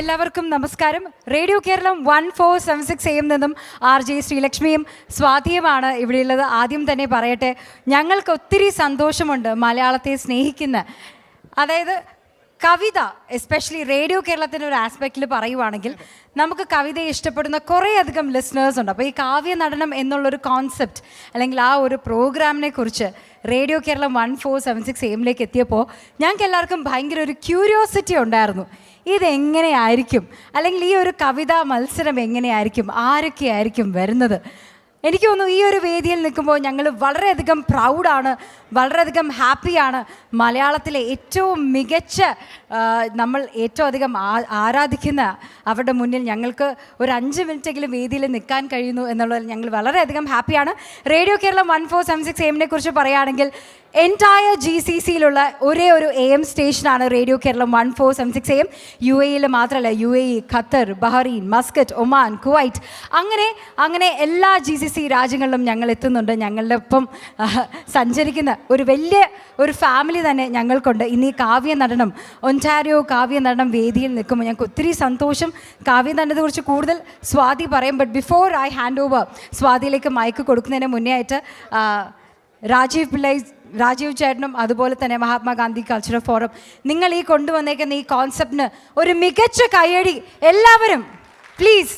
എല്ലാവർക്കും നമസ്കാരം. Radio Keralam one four seven six എയും നിന്നും ആർ ജെ ശ്രീലക്ഷ്മിയും സ്വാതിയുമാണ് ഇവിടെയുള്ളത്. ആദ്യം തന്നെ പറയട്ടെ ഞങ്ങൾക്ക് ഒത്തിരി സന്തോഷമുണ്ട് മലയാളത്തെ സ്നേഹിക്കുന്ന. അതായത് കവിത എസ്പെഷ്യലി റേഡിയോ കേരളത്തിന്റെ ഒരു ആസ്പെക്റ്റിൽ പറയുവാണെങ്കിൽ നമുക്ക് കവിതയെ ഇഷ്ടപ്പെടുന്ന കുറേയധികം ലിസ്ണേഴ്സ് ഉണ്ട്. അപ്പോൾ ഈ കാവ്യ നടനം എന്നുള്ളൊരു കോൺസെപ്റ്റ് അല്ലെങ്കിൽ ആ ഒരു പ്രോഗ്രാമിനെ കുറിച്ച് radio Keralam one four seven six എമ്മിലേക്ക് എത്തിയപ്പോൾ ഞങ്ങൾക്ക് എല്ലാവർക്കും ഭയങ്കര ഒരു ക്യൂരിയോസിറ്റി ഉണ്ടായിരുന്നു. ഇതെങ്ങനെയായിരിക്കും? അല്ലെങ്കിൽ ഈ ഒരു കവിതാ മത്സരം എങ്ങനെയായിരിക്കും? ആരൊക്കെയായിരിക്കും വരുന്നത്? എനിക്ക് തോന്നുന്നു ഈ ഒരു വേദിയിൽ നിൽക്കുമ്പോൾ ഞങ്ങൾ വളരെയധികം പ്രൗഡാണ് വളരെയധികം ഹാപ്പിയാണ് മലയാളത്തിലെ ഏറ്റവും മികച്ച നമ്മൾ ഏറ്റവും അധികം ആരാധിക്കുന്ന അവരുടെ മുന്നിൽ ഞങ്ങൾക്ക് ഒരു അഞ്ച് മിനിറ്റെങ്കിലും വേദിയിൽ നിൽക്കാൻ കഴിയുന്നു എന്നുള്ളതിൽ ഞങ്ങൾ വളരെയധികം ഹാപ്പിയാണ് radio Keralam one four seven six എമ്മിനെ കുറിച്ച് പറയുകയാണെങ്കിൽ എന്റയർ ജി സി സിയിലുള്ള ഒരേ ഒരു എ എം സ്റ്റേഷനാണ് radio Keralam one four seven six A M U എയിൽ മാത്രമല്ല U A E Qatar Bahrain Muscat Oman Kuwait അങ്ങനെ അങ്ങനെ എല്ലാ ജി സി സി രാജ്യങ്ങളിലും ഞങ്ങൾ എത്തുന്നുണ്ട്. ഞങ്ങളുടെ ഒപ്പം സഞ്ചരിക്കുന്ന ഒരു വലിയ ഒരു ഫാമിലി തന്നെ ഞങ്ങൾക്കുണ്ട്. ഇനി കാവ്യ നടനം ഒന്റാരിയോ കാവ്യ നടനം വേദിയിൽ നിൽക്കുമ്പോൾ ഞങ്ങൾക്ക് ഒത്തിരി സന്തോഷം. കാവ്യ നടനത്തെക്കുറിച്ച് കൂടുതൽ സ്വാതി പറയും. But before I hand over സ്വാതിയിലേക്ക് മയക്ക് കൊടുക്കുന്നതിന് മുന്നേ ആയിട്ട് രാജീവ് പിള്ളൈ രാജീവ് ചേട്ടനും അതുപോലെ തന്നെ മഹാത്മാഗാന്ധി കൾച്ചറൽ ഫോറം നിങ്ങൾ ഈ കൊണ്ടുവന്നേക്കുന്ന ഈ കോൺസെപ്റ്റിന് ഒരു മികച്ച കയ്യടി എല്ലാവരും please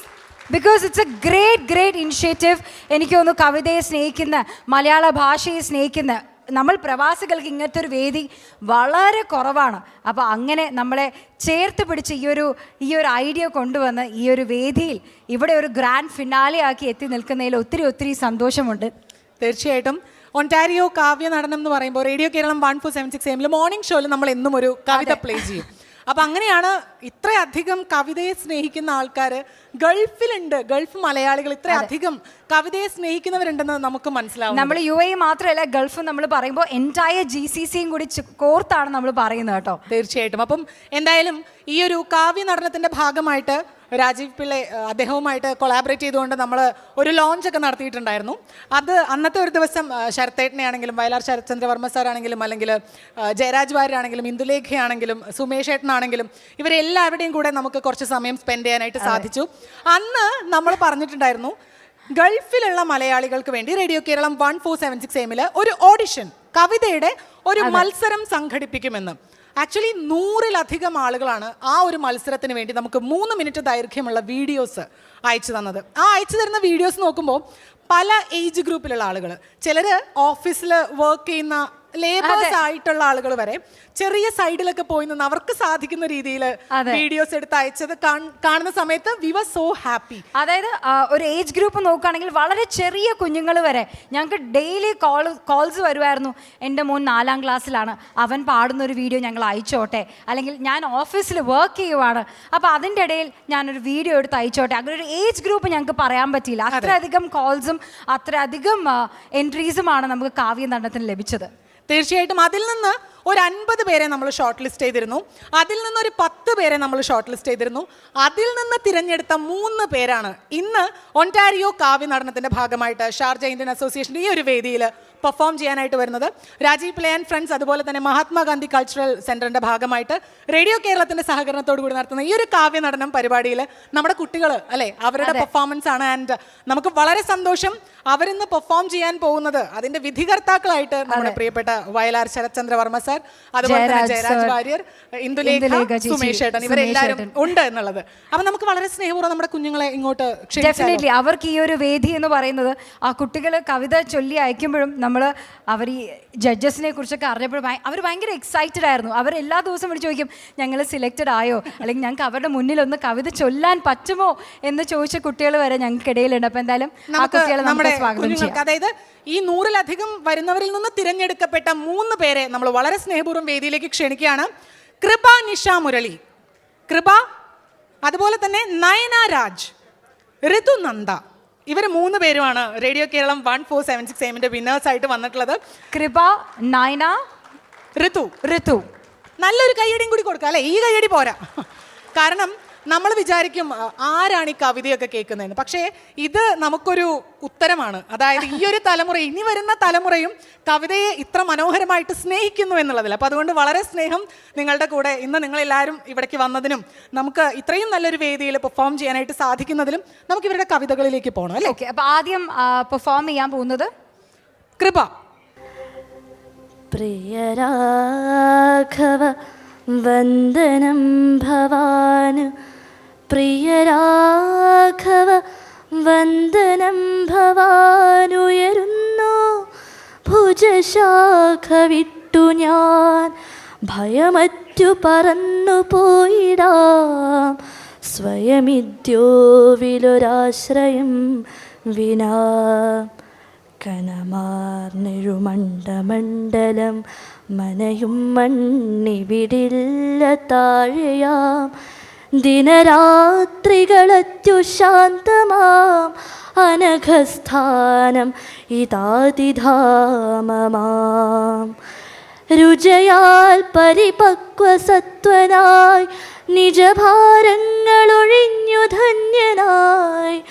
because it's a great great initiative എനിക്ക് തോന്നുന്നു കവിതയെ സ്നേഹിക്കുന്ന മലയാള ഭാഷയെ സ്നേഹിക്കുന്ന നമ്മൾ പ്രവാസികൾക്ക് ഇങ്ങനത്തെ ഒരു വേദി വളരെ കുറവാണ്. അപ്പോൾ അങ്ങനെ നമ്മളെ ചേർത്ത് പിടിച്ച് ഈ ഒരു ഈ ഒരു ഐഡിയ കൊണ്ടുവന്ന് ഈ ഒരു വേദിയിൽ ഇവിടെ ഒരു ഗ്രാൻഡ് ഫിനാലെ ആക്കി എത്തി നിൽക്കുന്നതിൽ ഒത്തിരി ഒത്തിരി സന്തോഷമുണ്ട്. തീർച്ചയായിട്ടും. ഒണ്ടാരിയോ കാവ്യ നടനം എന്ന് പറയുമ്പോൾ radio Keralam one four seven six എമ്മിൽ മോർണിംഗ് ഷോയിൽ നമ്മൾ എന്നും ഒരു കവിത പ്ലേ ചെയ്യും. അപ്പം അങ്ങനെയാണ് ഇത്രയധികം കവിതയെ സ്നേഹിക്കുന്ന ആൾക്കാർ ഗൾഫിലുണ്ട്. ഗൾഫ് മലയാളികൾ ഇത്രയധികം കവിതയെ സ്നേഹിക്കുന്നവരുണ്ടെന്ന് നമുക്ക് മനസ്സിലാവും നമ്മൾ യു എ മാത്രമല്ല ഗൾഫ് നമ്മൾ പറയുമ്പോൾ എന്റയർ ജി സി സിയും കൂടി കോർത്താണ് നമ്മൾ പറയുന്നത് കേട്ടോ. തീർച്ചയായിട്ടും. അപ്പം എന്തായാലും ഈ ഒരു കാവ്യ നടനത്തിന്റെ ഭാഗമായിട്ട് രാജീവ് പിള്ളെ അദ്ദേഹവുമായിട്ട് കൊളാബറേറ്റ് ചെയ്തുകൊണ്ട് നമ്മൾ ഒരു ലോഞ്ച് ഒക്കെ നടത്തിയിട്ടുണ്ടായിരുന്നു. അത് അന്നത്തെ ഒരു ദിവസം ശരത്തേട്ടനെയാണെങ്കിലും വയലാർ ശരത്ചന്ദ്രവർമ്മ സാർ ആണെങ്കിലും അല്ലെങ്കിൽ ജയരാജ് വാര്യരാണെങ്കിലും ഇന്ദുലേഖയാണെങ്കിലും സുമേഷ് ഏട്ടനാണെങ്കിലും ഇവരെല്ലാവരുടെയും കൂടെ നമുക്ക് കുറച്ച് സമയം സ്പെൻഡ് ചെയ്യാനായിട്ട് സാധിച്ചു. അന്ന് നമ്മൾ പറഞ്ഞിട്ടുണ്ടായിരുന്നു ഗൾഫിലുള്ള മലയാളികൾക്ക് വേണ്ടി radio Keralam one four seven six എമ്മിൽ ഒരു ഓഡിഷൻ കവിതയുടെ ഒരു മത്സരം സംഘടിപ്പിക്കുമെന്ന്. ആക്ച്വലി നൂറിലധികം ആളുകളാണ് ആ ഒരു മത്സരത്തിന് വേണ്ടി നമുക്ക് മൂന്ന് മിനിറ്റ് ദൈർഘ്യമുള്ള വീഡിയോസ് അയച്ചു തന്നത്. ആ അയച്ചു തരുന്ന വീഡിയോസ് നോക്കുമ്പോൾ പല ഏജ് ഗ്രൂപ്പിലുള്ള ആളുകൾ ചിലർ ഓഫീസിൽ വർക്ക് ചെയ്യുന്ന ലേബേഴ്സ് ആയിട്ടുള്ള ആളുകൾ വരെ ചെറിയ സൈഡിലൊക്കെ പോയി നിന്ന് അവർക്ക് സാധിക്കുന്ന രീതിയിൽ വീഡിയോസ് എടുത്ത് അയച്ചത് കാണുന്ന സമയത്ത് വി വർ സോ ഹാപ്പി. അതായത് ഒരു ഏജ് ഗ്രൂപ്പ് നോക്കുകയാണെങ്കിൽ വളരെ ചെറിയ കുഞ്ഞുങ്ങൾ വരെ ഞങ്ങൾക്ക് ഡെയിലി കോൾ കോൾസ് വരുമായിരുന്നു. എന്റെ മോൻ നാലാം ക്ലാസ്സിലാണ്. അവൻ പാടുന്ന ഒരു വീഡിയോ ഞങ്ങൾ അയച്ചോട്ടെ. അല്ലെങ്കിൽ ഞാൻ ഓഫീസിൽ വർക്ക് ചെയ്യുവാണ്. അപ്പോൾ അതിന്റെ ഇടയിൽ ഞാനൊരു വീഡിയോ എടുത്ത് അയച്ചോട്ടെ. അങ്ങനെ ഒരു ഏജ് ഗ്രൂപ്പ് ഞങ്ങൾക്ക് പറയാൻ പറ്റിയില്ല. അത്രയധികം കോൾസും അത്രയധികം എൻട്രീസുമാണ് നമുക്ക് കാവ്യ നടനത്തിന് ലഭിച്ചത്. തീർച്ചയായിട്ടും അതിൽ നിന്ന് ഒരു അൻപത് പേരെ നമ്മൾ ഷോർട്ട് ലിസ്റ്റ് ചെയ്തിരുന്നു. അതിൽ നിന്ന് ഒരു പത്ത് പേരെ നമ്മൾ ഷോർട്ട് ലിസ്റ്റ് ചെയ്തിരുന്നു. അതിൽ നിന്ന് തിരഞ്ഞെടുത്ത മൂന്ന് പേരാണ് ഇന്ന് ഒന്റാരിയോ കാവ്യ നടനത്തിന്റെ ഭാഗമായിട്ട് ഷാർജ ഇന്ത്യൻ അസോസിയേഷന്റെ ഈ ഒരു വേദിയിൽ പെർഫോം ചെയ്യാനായിട്ട് വരുന്നത്. രാജീവ് പ്ലേ ആൻഡ് ഫ്രണ്ട്സ് അതുപോലെ തന്നെ മഹാത്മാഗാന്ധി കൾച്ചറൽ സെന്ററിന്റെ ഭാഗമായിട്ട് റേഡിയോ കേരളത്തിന്റെ സഹകരണത്തോടു കൂടി നടത്തുന്ന ഈ ഒരു കാവ്യ നടനം പരിപാടിയിൽ നമ്മുടെ കുട്ടികൾ അല്ലേ അവരുടെ പെർഫോമൻസ് ആണ്. ആൻഡ് നമുക്ക് വളരെ സന്തോഷം. അവരിന്ന് പെർഫോം ചെയ്യാൻ പോകുന്നത് അതിന്റെ വിധികർത്താക്കളായിട്ട് നമ്മുടെ പ്രിയപ്പെട്ട വയലാർ ശരത്ചന്ദ്ര വർമ്മ സാർ അതുപോലെ തന്നെ ജയരാജ് വാര്യർ ഇന്ദുലേഖ സുമേഷ് ഏട്ടൻ ഇവരെല്ലാവരും ഉണ്ട് എന്നുള്ളത്. അപ്പൊ നമുക്ക് വളരെ സ്നേഹപൂർവം നമ്മുടെ കുഞ്ഞുങ്ങളെ ഇങ്ങോട്ട്? ഡെഫിനറ്റ്ലി അവർക്ക് ഈ ഒരു വേദി എന്ന് പറയുന്നത് ആ കുട്ടികൾ കവിത ചൊല്ലി അയക്കുമ്പോഴും നമ്മൾ അവർ ഈ ജഡ്ജസിനെ കുറിച്ചൊക്കെ അറിഞ്ഞപ്പോഴും അവർ ഭയങ്കര എക്സൈറ്റഡ് ആയിരുന്നു. അവർ എല്ലാ ദിവസവും വിളിച്ച് ചോദിക്കും ഞങ്ങൾ സിലക്റ്റഡ് ആയോ? അല്ലെങ്കിൽ ഞങ്ങൾക്ക് അവരുടെ മുന്നിൽ ഒന്ന് കവിത ചൊല്ലാൻ പറ്റുമോ? എന്ന് ചോദിച്ച കുട്ടികൾ വരെ ഞങ്ങൾക്കിടയിലുണ്ട്. അപ്പോൾ എന്തായാലും ആ കുട്ടികളെ നമ്മുടെ കുഞ്ഞുങ്ങൾക്ക്. അതായത് ഈ നൂറിലധികം വരുന്നവരിൽ നിന്ന് തിരഞ്ഞെടുക്കപ്പെട്ട മൂന്ന് പേരെ നമ്മൾ വളരെ സ്നേഹപൂർവം വേദിയിലേക്ക് ക്ഷണിക്കുകയാണ്. കൃപ നിഷ മുരളി കൃപ അതുപോലെ തന്നെ നയന രാജ് ഋതു നന്ദ. ഇവർ മൂന്ന് പേരുമാണ് radio Keralam one four seven six എമ്മിന്റെ വിന്നേഴ്സ് ആയിട്ട് വന്നിട്ടുള്ളത്. കൃപ നയന ഋതു. ഋതു. നല്ലൊരു കയ്യടിയും കൂടി കൊടുക്കാം അല്ലേ? ഈ കയ്യടി പോരാ. കാരണം നമ്മൾ വിചാരിക്കും ആരാണ് ഈ കവിതയൊക്കെ കേൾക്കുന്നതെന്ന്? പക്ഷേ ഇത് നമുക്കൊരു ഉത്തരമാണ്. അതായത് ഈ ഒരു തലമുറ ഇനി വരുന്ന തലമുറയും കവിതയെ ഇത്ര മനോഹരമായിട്ട് സ്നേഹിക്കുന്നു എന്നുള്ളതിൽ. അപ്പോൾ അതുകൊണ്ട് വളരെ സ്നേഹം നിങ്ങളുടെ കൂടെ ഇന്ന് നിങ്ങളെല്ലാവരും ഇവിടേക്ക് വന്നതിനും നമുക്ക് ഇത്രയും നല്ലൊരു വേദിയിൽ പെർഫോം ചെയ്യാനായിട്ട് സാധിക്കുന്നതിലും നമുക്ക് ഇവരുടെ കവിതകളിലേക്ക് പോകണം അല്ലേ? ഓക്കെ അപ്പോൾ ആദ്യം പെർഫോം ചെയ്യാൻ പോകുന്നത് കൃപ. പ്രിയരാഘവ വന്ദനം ഭവാന് പ്രിയരാഘവ വന്ദനം ഭവാനുയരുന്നു. ഭുജശാഖ വിട്ടു ഞാൻ. ഭയമറ്റു പറന്നു പോയിടാം. സ്വയമിദ്യോവിലൊരാശ്രയം വിനാ. കനമാർന്നെഴുമണ്ഡമണ്ഡലം മനയും മണ്ണിവിടില്ല താഴെയാം. ദിനരാത്രികളത്തു ശാന്തമാം അനഘസ്ഥാനം ഇതാതിധാമമാം. രുചയാൽ പരിപക്വസത്വനായി നിജഭാരങ്ങളൊഴിഞ്ഞു ധന്യനായി.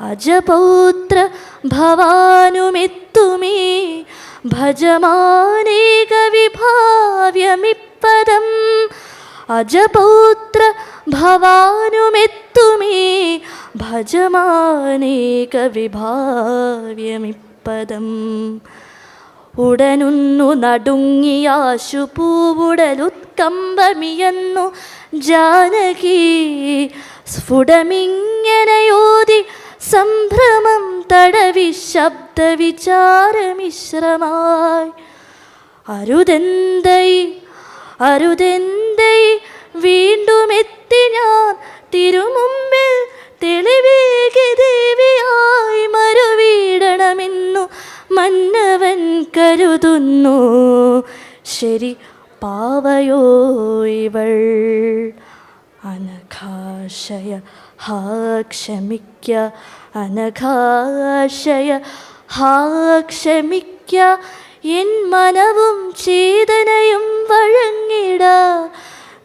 അജപൗത്ര ഭവാനുമെത്തുമീ ഭജമാനേക വിഭാവ്യമിപ്പദം അജപൗത്ര ഭവാനുമെത്തുമേ ഭജമാനേക വിഭാവ്യമിപ്പദം ഉടനുന്നു നടുങ്ങിയാശു പൂവുടലുത്കമ്പമിയന്നു ജാനകി. സ്ഫുടമിങ്ങനെയോതി സംഭ്രമം തടവി ശബ്ദവിചാരമിശ്രമായി. അരുതെന്തൈ അരുതെന്തൈ? വീണ്ടും എത്തി ഞാൻ തിരുമുമ്പിൽ തെളിവേകി ദേവിയായി മരുവീടണമെന്നു മന്നവൻ കരുതുന്നു. ശരി പാവയോ ഇവൾ അനഘാശയ ഹാ ക്ഷമിക്ക അനഘാശയ ഹാ ക്ഷമിക്ക എൻ മനവും ചേതനയും വഴങ്ങിട.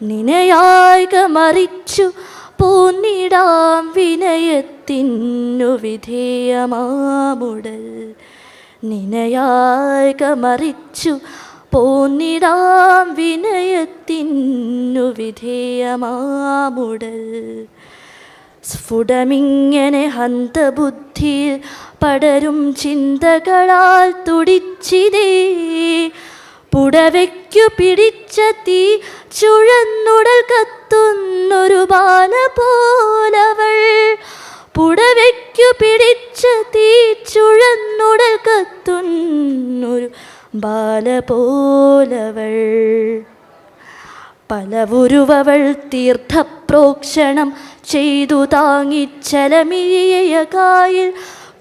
നിനയായി മറിച്ചു പോന്നിടാം വിനയത്തിനു വിധേയമാമുടൽ. നിനയായി മറിച്ചു പോന്നിടാം വിനയത്തിനു വിധേയമാമുടൽ. സ്ഫുടമിങ്ങനെ ഹന്തബുദ്ധിയിൽ പടരും ചിന്തകളാൽ തുടിച്ചിതേ. പുടവയ്ക്കു പിടിച്ച തീ ചുഴന്നുടൽ കത്തുന്നൊരു ബാല പോലവൾ. പുടവയ്ക്കു പിടിച്ച തീ ചുഴന്നുടൽ കത്തുന്നൊരു ബാല പോലവൾ. പലവുരുവവൾ തീർത്ഥപ്രോക്ഷണം ചെയ്തു താങ്ങിച്ചലമിഴിയ കായിൽ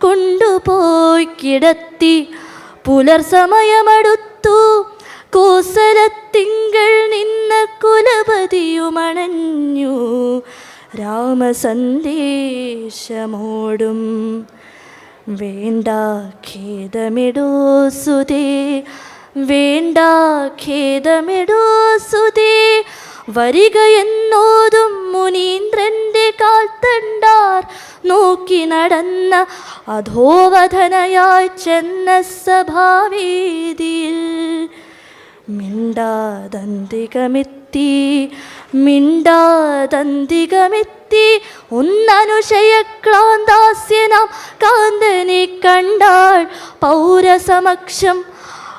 കൊണ്ടുപോയി കിടത്തി പുലർസമയമടുത്തു കോസലത്തിങ്കൾ നിന്ന കുലപതിയുമണഞ്ഞു. രാമസന്ദേശമോടും വേണ്ട ഖേദമിടോ സുതേ വേണ്ട ഖേദമിടോ സുതേ വരിക എന്നോതും മുനീന്ദ്രന്റെ കാൽത്തണ്ടാർ. നോക്കി നടന്ന അധോവധനയായി ചെന്ന സഭാവേദിയിൽ മിണ്ടാതന്തികമെത്തി മിണ്ടാതന്തികമെത്തി ഒന്നനുശയക്ലാന്താസ്യനാം കാന്തനെ കണ്ടാൾ പൗരസമക്ഷം.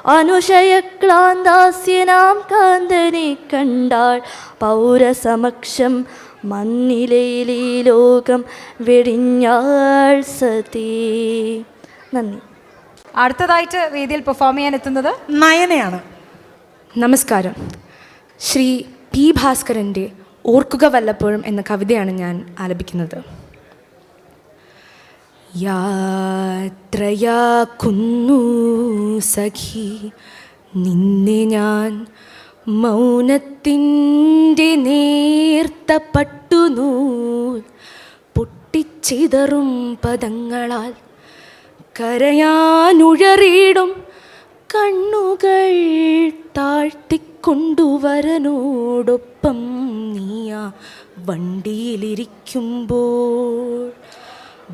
അനുശയക്ലാന്താസ്യനാം കാന്തനെ കണ്ടാൾ പൗരസമക്ഷം. മണ്ണിലയിലീ ലോകം വെടിഞ്ഞാൾ സതീ. നന്ദി. അടുത്തതായിട്ട് വേദിയിൽ പെർഫോം ചെയ്യാൻ എത്തുന്നത് നയനയാണ്. നമസ്കാരം. ശ്രീ പി ഭാസ്കരന്റെ ഓർക്കുക വല്ലപ്പോഴും എന്ന കവിതയാണ് ഞാൻ ആലപിക്കുന്നത്. യാത്രയാക്കുന്നു സഖി നിന്നെ ഞാൻ മൗനത്തിന്റെ നേർത്ത പട്ടുനൂൽ പൊട്ടിച്ചിതറും പദങ്ങളാൽ കരയാനുഴറിയിടും കണ്ണുകൾ താഴ്ത്തിക്കൊണ്ടുവരനോടൊപ്പം നീയാ വണ്ടിയിലിരിക്കുമ്പോൾ.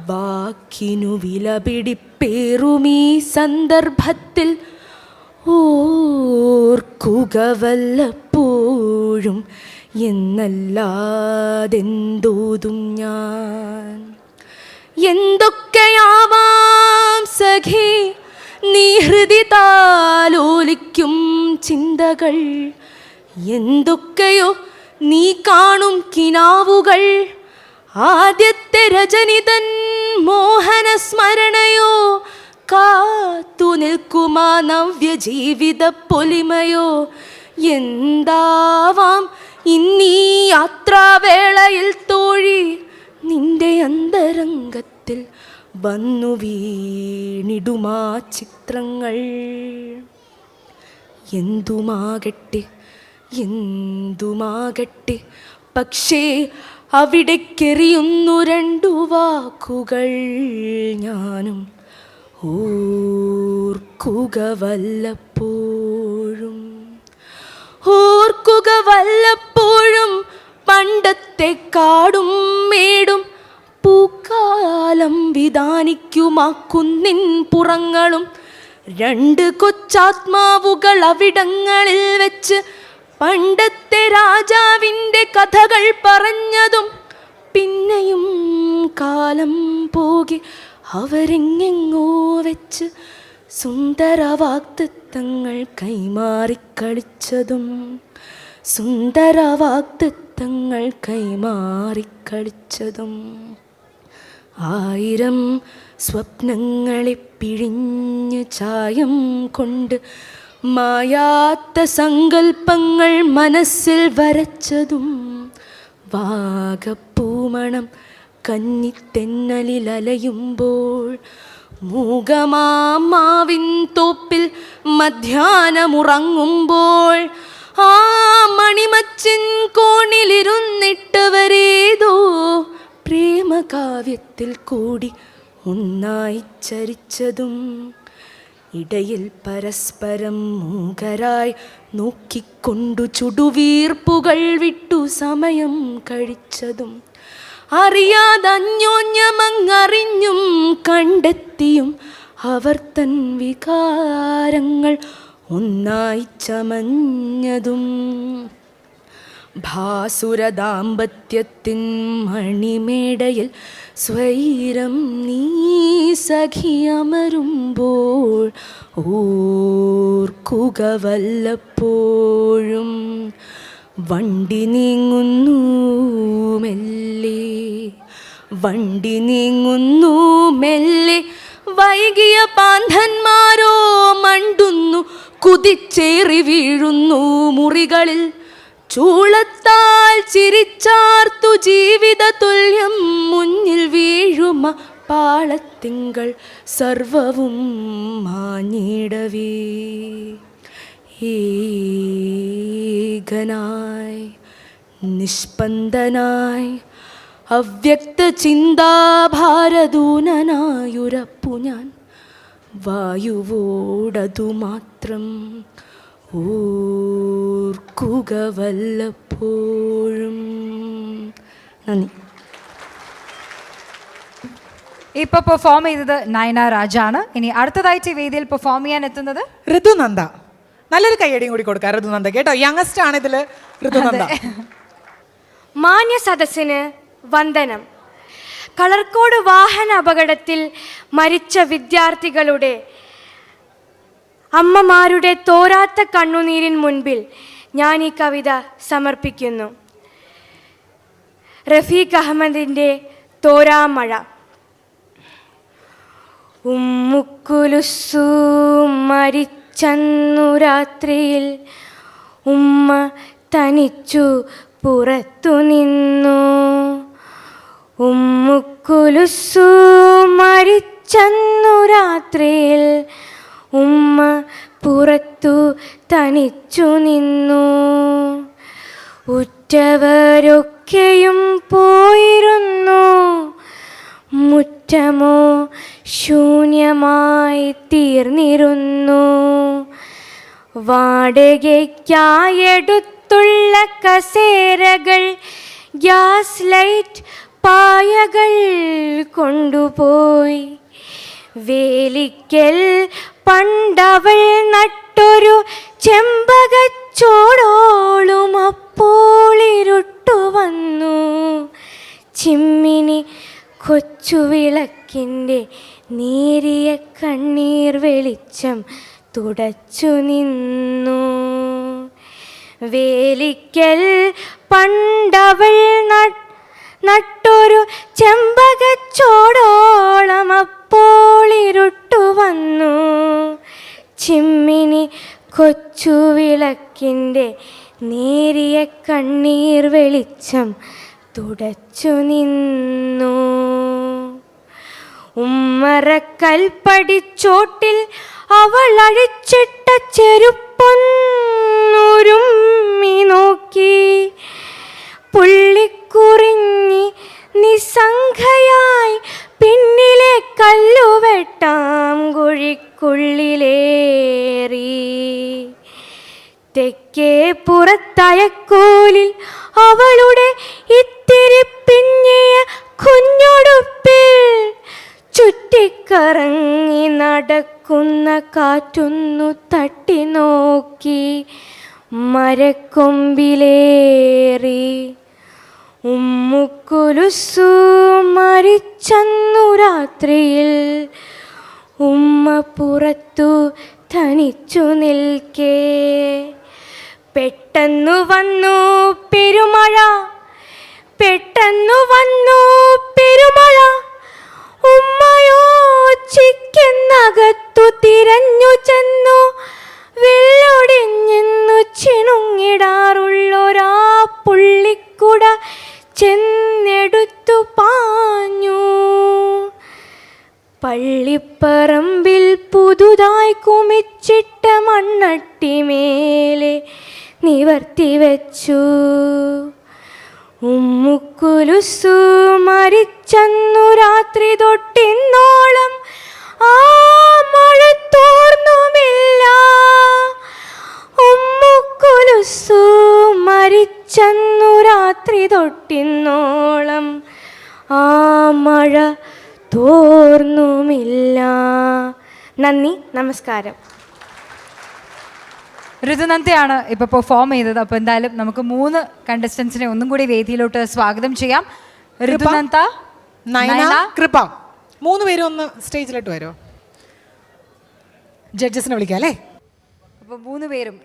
വാക്കിനു വില പിടിപ്പേറുമീ സന്ദർഭത്തിൽ ഓർക്കുക വല്ലപ്പോഴും എന്നല്ലാതെന്തോതും ഞാൻ. എന്തൊക്കെയാവാം സഖി നീ ഹൃദി താലോലിക്കും ചിന്തകൾ. എന്തൊക്കെയോ നീ കാണും കിനാവുകൾ. ആദ്യത്തെ രജനിതൻ മോഹന സ്മരണയോ കാത്തു നിൽക്കുമാ ജീവിത പൊലിമയോ? എന്താവാം ഇന്നീ യാത്രാവേളയിൽ തോഴി? നിന്റെ അന്തരംഗത്തിൽ വന്നു വീണിടുമാ ചിത്രങ്ങൾ. എന്തുമാകട്ടെ എന്തുമാകട്ടെ പക്ഷേ അവിടെ അവിടേക്കെറിയുന്നു രണ്ടു വാക്കുകൾ ഞാനും. ഓർക്കുക വല്ലപ്പോഴും ഓർക്കുക വല്ലപ്പോഴും പണ്ടത്തെ കാടും മേടും പൂക്കാലം വിധാനിക്കുമാക്കുന്നിൻ പുറങ്ങളും രണ്ട് കൊച്ചാത്മാവുകൾ അവിടങ്ങളിൽ വെച്ച് പണ്ടത്തെ രാജാവിന്റെ കഥകൾ പറഞ്ഞതും പിന്നെയും കാലം പോകെ. അവരെങ്ങെങ്ങോ വെച്ച് സുന്ദരവാക്തത്വങ്ങൾ കൈമാറിക്കളിച്ചതും സുന്ദരവാക്തത്വങ്ങൾ കൈമാറിക്കളിച്ചതും ആയിരം സ്വപ്നങ്ങളെ പിഴിഞ്ഞ് ചായം കൊണ്ട് മായാത്ത സങ്കൽപ്പങ്ങൾ മനസ്സിൽ വരച്ചതും വാഗപ്പൂമണം കന്നിത്തെന്നലിൽ മൂകമാമാവിൻ തോപ്പിൽ മധ്യാനമുറങ്ങുമ്പോൾ ആ മണിമച്ചിൻ കോണിലിരുന്നിട്ടവരേതോ പ്രേമകാവ്യത്തിൽ കൂടി ഒന്നായി ചരിച്ചതും ഇടയിൽ പരസ്പരം മൂകരായി നോക്കിക്കൊണ്ടു ചുടുവീർപ്പുകൾ വിട്ടു സമയം കഴിച്ചതും അറിയാതന്യോന്യമങ്ങറിഞ്ഞും കണ്ടെത്തിയും അവർ തൻ വികാരങ്ങൾ ഒന്നായി ചമഞ്ഞതും. ഭാസുരദാമ്പത്യത്തിൻ മണിമേടയിൽ സ്വൈരം നീ സഖിയമരുമ്പോൾ ഓർക്കുക വല്ലപ്പോഴും. വണ്ടി നീങ്ങുന്നു മെല്ലെ. വണ്ടി നീങ്ങുന്നു മെല്ലെ. വൈകിയ പാന്ധന്മാരോ മണ്ടുന്നു കുതിച്ചേറി വീഴുന്നു മുറികളിൽ. ചൂളത്താൽ ചിരിച്ചാർത്തു ജീവിത തുല്യം മുന്നിൽ വീഴുമ പാളത്തിങ്കൾ സർവവും മാഞ്ഞിടവേ. ഏകനായി നിഷ്പന്ദനായി അവ്യക്ത ചിന്താഭാരദൂനനായുരപ്പു ഞാൻ. വായുവോടതു മാത്രം ഓർക്കുക വല്ലപ്പോഴും. നന്ദി. ഇപ്പൊ പെർഫോം ചെയ്തത് നയന രാജാണ്. ഇനി അടുത്തതായിട്ട് ഈ വേദിയിൽ പെർഫോം ചെയ്യാൻ എത്തുന്നത് ഋതുനന്ദ. നല്ലൊരു കൈയടിയും കൂടി കൊടുക്കാം ഋതുനന്ദ. കേട്ടോ യങ്ങസ്റ്റ് ആണ് ഇതിൽ ഋതുനന്ദ. മാന്യ സദസ്സിന് വന്ദനം. കളർക്കോട് വാഹന അപകടത്തിൽ മരിച്ച വിദ്യാർത്ഥികളുടെ അമ്മമാരുടെ തോരാത്ത കണ്ണുനീരിൻ മുൻപിൽ ഞാൻ ഈ കവിത സമർപ്പിക്കുന്നു. റഫീഖ് അഹമ്മദിന്റെ തോരാമഴ. ഉമ്മുക്കുലുസു മരിച്ചന്നു രാത്രിയിൽ ഉമ്മ തനിച്ചു പുറത്തു നിന്നു. ഉമ്മുക്കുലുസു മരിച്ചന്നു രാത്രിയിൽ ഉമ്മ പുറത്തു തനിച്ചു നിന്നു. ഉറ്റവരൊക്കെയും പോയിരുന്നു. മുറ്റമോ ശൂന്യമായി തീർന്നിരുന്നു. വാടകയ്ക്കായെടുത്തുള്ള കസേരകൾ ഗ്യാസ് ലൈറ്റ് പായകൾ കൊണ്ടുപോയി. വേലിക്കൽ പണ്ടവൾ നട്ടൊരു ചെമ്പകച്ചോടോളും അപ്പോളിരുട്ടു വന്നു ചിമ്മിനി കൊച്ചുവിളക്കിന്റെ നേരിയ കണ്ണീർ വെളിച്ചം തുടച്ചു നിന്നു. വേലിക്കൽ പണ്ടവൾ നട്ട് നട്ടൊരു ചെമ്പകച്ചോടോളം അപ്പോൾ ഇരുട്ടു വന്നു. ചിമ്മിനി കൊച്ചുവിളക്കിന്റെ നേരിയ കണ്ണീർ വെളിച്ചം തുടച്ചു നിന്നു ഉമ്മറക്കൽപ്പടിച്ചോട്ടിൽ അവൾ അഴിച്ചിട്ട ചെരുപ്പൊന്നുരുമ്മി നോക്കി. പുള്ളിക്കുറിഞ്ഞി നിസ്സംഖയായി പിന്നിലെ കല്ലുവെട്ടാം കുഴിക്കുള്ളിലേറി. തെക്കേ പുറത്തയക്കോലിൽ അവളുടെ ഇത്തിരി പിഞ്ഞിയ കുഞ്ഞൊടുപ്പിൽ ചുറ്റിക്കറങ്ങി നടക്കുന്ന കാറ്റൊന്നു തട്ടി നോക്കി മരക്കൊമ്പിലേറി. ഉമ്മുക്കുലുസു മരിച്ചന്നു രാത്രിയിൽ. ഉമ്മ പുറത്തു തനിച്ചു നിൽക്കേ. പെട്ടെന്നു വന്നു പെരുമഴ. പെട്ടെന്നു വന്നു. മരിച്ചന്നു രാത്രി തൊട്ടിന്നോളം ആ മഴ തോർന്നുമില്ല. നന്ദി നമസ്കാരം. ഋതുനന്ദയാണ് ഇപ്പോൾ പെർഫോം ചെയ്തത്. അപ്പോൾ എന്തായാലും നമുക്ക് മൂന്ന് കണ്ടസ്റ്റൻസിനെ ഒന്നും കൂടി വേദിയിലോട്ട് സ്വാഗതം ചെയ്യാം. ഋതുനന്ദ നയന കൃപ. മൂന്ന് പേരും ഒന്ന് സ്റ്റേജിലോട്ട് വരുമോ ജഡ്ജസിനെ വിളിക്കാം അല്ലേ? അപ്പോൾ മൂന്ന് പേരും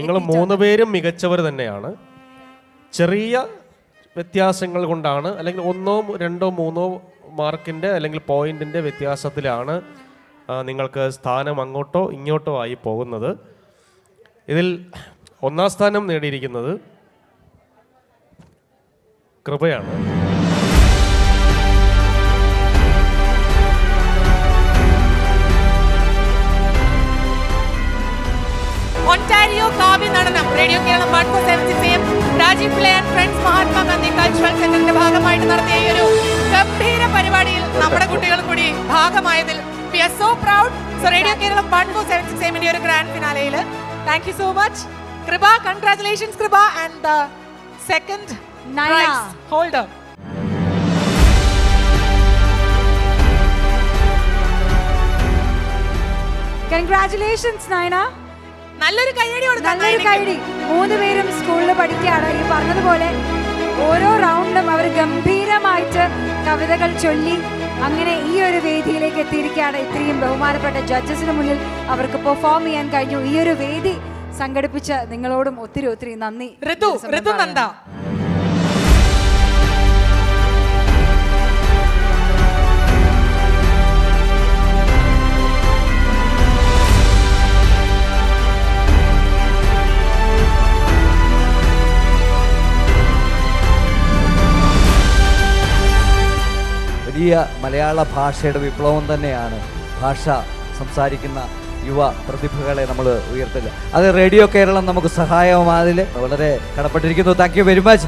നിങ്ങൾ മൂന്ന് പേരും മികച്ചവർ തന്നെയാണ്. ചെറിയ വ്യത്യാസങ്ങൾ കൊണ്ടാണ് അല്ലെങ്കിൽ ഒന്നോ രണ്ടോ മൂന്നോ മാർക്കിന്റെ അല്ലെങ്കിൽ പോയിന്റിന്റെ വ്യത്യാസത്തിലാണ് നിങ്ങൾക്ക് സ്ഥാനം അങ്ങോട്ടോ ഇങ്ങോട്ടോ ആയി പോകുന്നത്. ഇതിൽ ഒന്നാം സ്ഥാനം നേടിയിരിക്കുന്നത് കൃപയാണ്. Ontario Kavya Natanam radio Keralam one four Rajeev Pillai and friends Mahatma Gandhi cultural സെന്ററിന്റെ ഭാഗമായിട്ട് നടത്തിയ ഈ ഒരു ഗംഭീര പരിപാടിയിൽ നമ്മുടെ കുട്ടികളും കൂടി ഭാഗമായതിൽ we are so proud so radio Keralam one four seven six എമ്മിന്റെ ഒരു grand ഫിനാലയിൽ thank you so much Kripa congratulations Kripa. And the second Nayana. Holder congratulations Nayana. നല്ലൊരു കൈയടി നല്ലൊരു കൈയടി മൂന്ന് പേരും സ്കൂളിൽ പഠിക്കുകയാണ്. ഈ പറഞ്ഞതുപോലെ ഓരോ റൗണ്ടിലും അവർ ഗംഭീരമായിട്ട് കവിതകൾ ചൊല്ലി അങ്ങനെ ഈ ഒരു വേദിയിലേക്ക് എത്തിയിരിക്കുകയാണ്. ഇത്രയും ബഹുമാനപ്പെട്ട ജഡ്ജസിന് മുന്നിൽ അവർക്ക് പെർഫോം ചെയ്യാൻ കഴിഞ്ഞു. ഈ ഒരു വേദി സംഘടിപ്പിച്ച നിങ്ങളോടും ഒത്തിരി ഒത്തിരി നന്ദി. ഋതു ഋതു നന്ദ. മലയാള ഭാഷയുടെ വിപ്ലവം തന്നെയാണ് ഭാഷ സംസാരിക്കുന്ന യുവ പ്രതിഭകളെ നമ്മൾ ഉയർത്തില്ല അത് റേഡിയോ കേരളം നമുക്ക് സഹായമാതിൽ വളരെ കടപ്പെട്ടിരിക്കുന്നു. Thank you very much